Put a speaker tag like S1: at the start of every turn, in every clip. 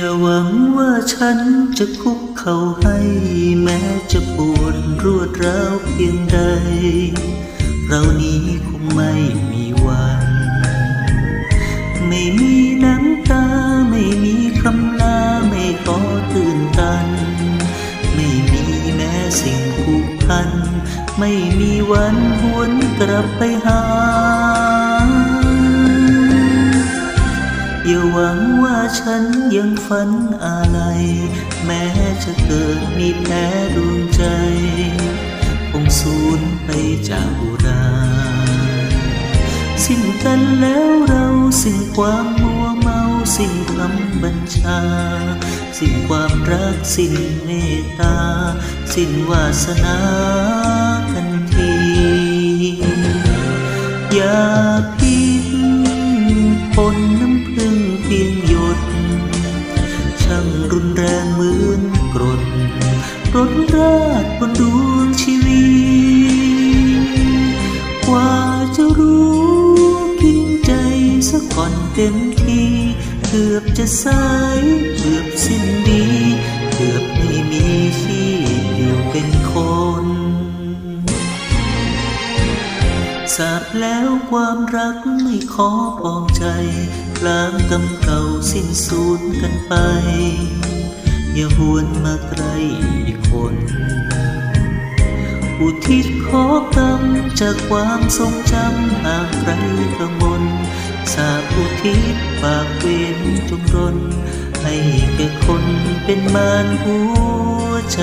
S1: อย่าหวังว่าฉันจะคุกเข่าให้แม้จะปวดรวดร้าวเพียงใด เรานี้คงไม่มีวัน ไม่มีน้ำตา ไม่มีคำลา ไม่ขอตื่นตัน ไม่มีแม้สิ่งผูกพัน ไม่มีวันหวนกลับไปหา ฉันยังฝันอะไรแม้จะเกิดมีแผลดวงใจ คงสูญไปจากอุราสิ้นกันแล้วเราสิ้นความมัวเมาสิ้นคำบัญชา สิ้นความรักสิ้นเมตตา สิ้นวาสนาทัน รุนแรงเหมือนกรดรดราดบนดวงชีวิตกว่าจะรู้กินใจสักก่อนเต็มทีเกือบจะสายเกือบสิ้นดี เกือบไม่มีชี สาบแล้วความรักไม่ขอปองใจล้างกำเก่าสิ้นสูญกันไป อย่าหวนมาไกลอีกคน อุทิศขอกรรมจากความทรงจำหากใครกระมนสาบอุทิศฝากเวรจงรน ให้แก่คนเป็นมารหัวใจ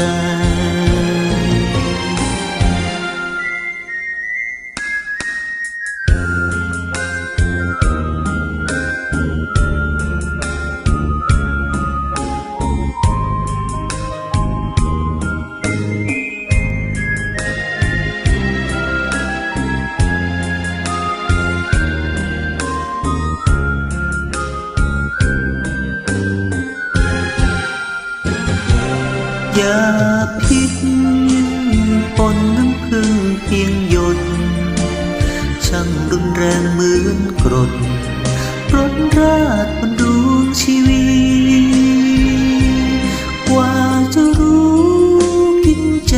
S1: ยาพิษปนน้ำพึ่งเพียงหยด ช่างรุนแรงเหมือนกรดรดราดบนดวงชีวิต กว่าจะรู้กินใจ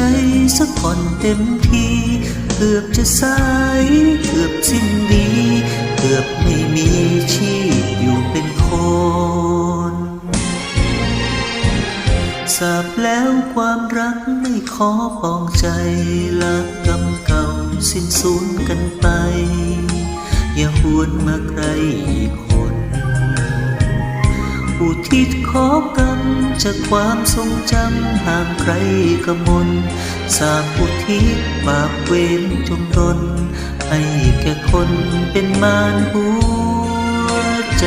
S1: สักก่อนเต็มทีเกือบจะสายเกือบสิ้นดี เกือบไม่มีชีพอยู่ ขอปองใจลักกรรมเก่าสิ้นสูญกันไป อย่าหวนมาใครอีกคน อุทิศขอกรรมจากความทรงจำห่างใครกมลสาบอุทิศบาปเวรจงรนให้แก่คนเป็นมารหัวใจ